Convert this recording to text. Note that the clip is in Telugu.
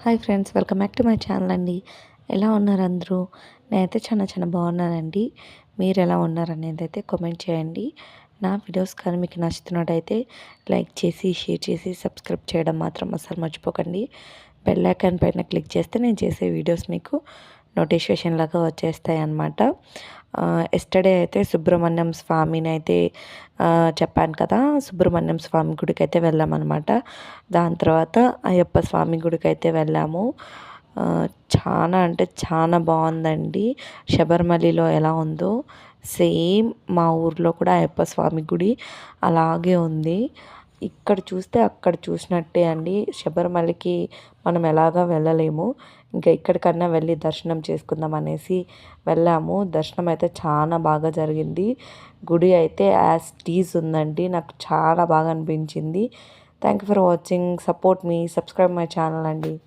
Hi friends welcome back to my channel అండి. ఎలా ఉన్నారు అందరూ? నేనైతే చాలా చాలా బాగున్నానండి. మీరు ఎలా ఉన్నారు అనేది అయితే కామెంట్ చేయండి. నా వీడియోస్ కానీ మీకు నచ్చుతున్నట్టయితే లైక్ చేసి షేర్ చేసి సబ్స్క్రైబ్ చేయడం మాత్రం అసలు మర్చిపోకండి. బెల్ ఐకాన్ పైన క్లిక్ చేస్తే నేను చేసే వీడియోస్ మీకు నోటిఫికేషన్ లాగా వచ్చేస్తాయి అన్నమాట ఎస్టర్డే అయితే సుబ్రహ్మణ్యం స్వామిని అయితే చెప్పాను కదా సుబ్రహ్మణ్యం స్వామి గుడికి అయితే వెళ్ళామన్నమాట. దాని తర్వాత అయ్యప్ప స్వామి గుడికి అయితే వెళ్ళాము చాలా అంటే చాలా బాగుందండి. శబరిమలలో ఎలా ఉందో సేమ్ మా ఊర్లో కూడా అయ్యప్ప స్వామి గుడి అలాగే ఉంది. ఇక్కడ చూస్తే అక్కడ చూసినట్టే అండి. శబరిమలకి మనం ఎలాగా వెళ్ళలేము. ఇంకా ఎక్కడికన్నా వెళ్ళి దర్శనం చేసుకుందాం అనేసి వెళ్ళాము. దర్శనం అయితే చాలా బాగా జరిగింది. గుడి అయితే యాజ్ టీజ్ ఉందండి. నాకు చాలా బాగా అనిపించింది. Thank you for watching. Support me. Subscribe my channel అండి.